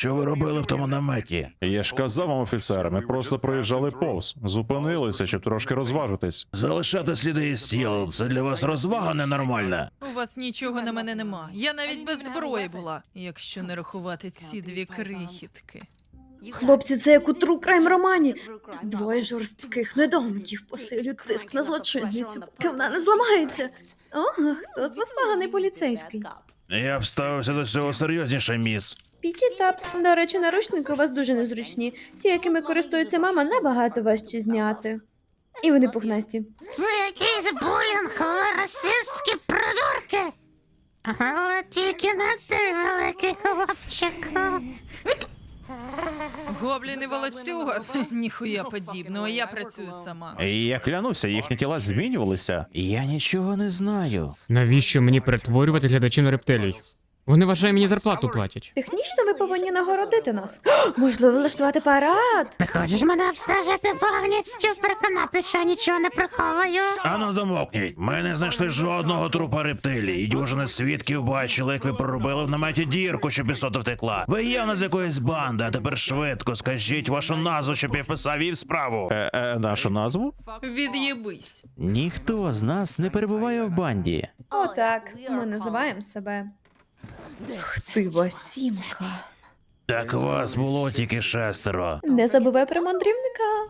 Що ви робили в тому наметі? Я ж казав вам, офіцери, ми просто проїжджали повз, зупинилися, щоб трошки розважитись. Залишати сліди із тіл це для вас розвага ненормальна. У вас нічого на мене нема. Я навіть без зброї була, якщо не рахувати ці дві крихітки. Хлопці, це як у true crime романі. Двоє жорстких недоумків посилюють тиск на злочинницю, поки вона не зламається. О, хто з вас поганий поліцейський? Я б ставився до цього серйозніше, міс. Піті Тапс, до речі, наручники у вас дуже незручні. Ті, якими користується мама, набагато важчі зняти. І вони пухнасті. Це якийсь булінг, ви расистські придурки. Але тільки не ти, великий хлопчик. Гоблін і волоцюга? Ніхуя подібного, я працюю сама. Я клянуся, їхні тіла змінювалися. Я нічого не знаю. Навіщо мені перетворювати глядачів на рептилій? Вони вважають мені зарплату платять. Технічно ви повинні нагородити нас. Можливо, влаштувати парад. Ти хочеш мене обстежити повністю, переконати, що нічого не приховую? Ану, замовкніть. Ми не знайшли жодного трупа рептилії. І дюжини свідків бачили, як ви проробили в наметі дірку, щоб істота втекла. Ви явно з якоїсь банди, а тепер швидко скажіть вашу назву, щоб я вписав її в справу. Е, е, нашу назву? Від'єбись. Ніхто з нас не перебуває в банді. Отак, ми називаємо себе. Хтива сімка. Так вас було тільки шестеро. Не забувай про мандрівника.